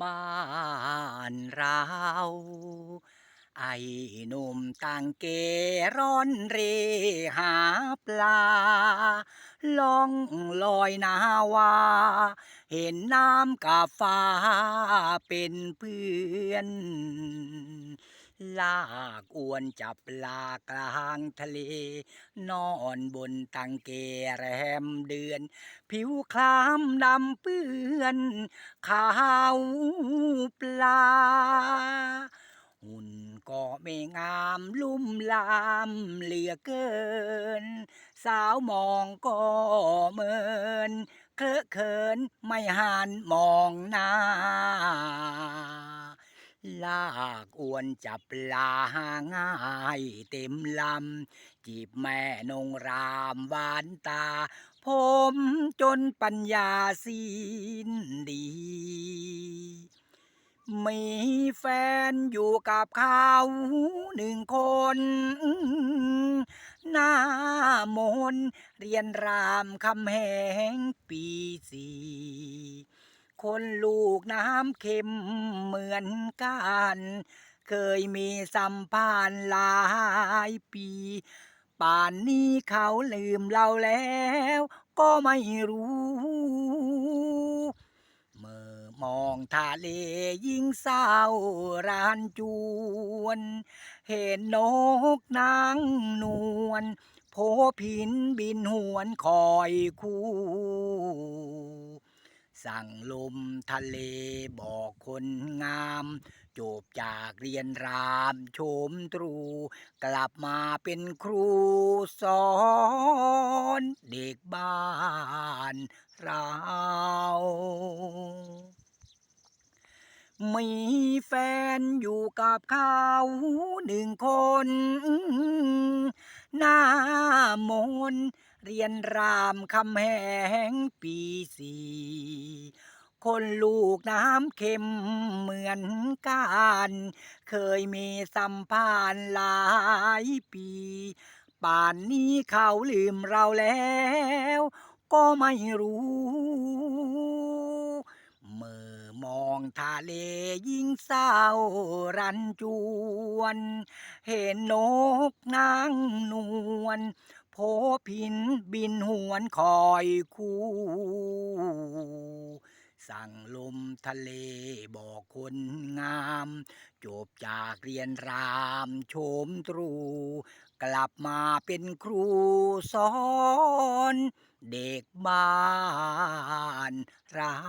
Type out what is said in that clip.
บ้านเรา ไอ้หนุ่มต่างเกร่อนเรหาปลา ล่องลอยนาวา เห็นน้ำกับฟ้าเป็นเพื่อน ลากอวนจับปลากลางทะเล นอนบนตังเกแรมเดือน ผิวคล้ำดำเปื้อนขาวปลา หุ่นก็ไม่งามลุ่มลามเหลือเกิน สาวมองก็เมินเคอะเขินไม่หันมองหน้า ลากอวนจับปลาหาง่ายเต็มลำ จีบแม่นงรามหวานตา ผมจนปัญญาสิ้นดี มีแฟนอยู่กับเขาหนึ่งคน หน้ามนเรียนรามคำแหงปีสี่ คนลูกน้ำเค็มเหมือนกัน เคยมีสัมพันธ์หลายปี ป่านนี้เขาลืมเราแล้ว ก็ไม่รู้ เมื่อมองทะเลยิ่งเศร้ารานจวน เห็นนกนางนวลโพพินบินหวนคอยคู่ สั่งลมทะเลบอกคนงามจบจากเรียนรามโชมตรู กลับมาเป็นครูสอน เด็กบ้านเรามีแฟนอยู่กับเขาหนึ่งคน หน้ามนต์ เรียนรามคำแหงปีสี่คนลูกน้ำเค็มเหมือนกัน เคยมีสัมพันธ์หลายปี ป่านนี้เขาลืมเราแล้ว ก็ไม่รู้เมื่อมองทะเลยิ่งเศร้ารันจวน เห็นนกนางนวล โพพินบินหวนคอยคู่ สั่งลมทะเลบอกคนงาม จบจากเรียนรามโชมตรู กลับมาเป็นครูสอนเด็กบ้านเรา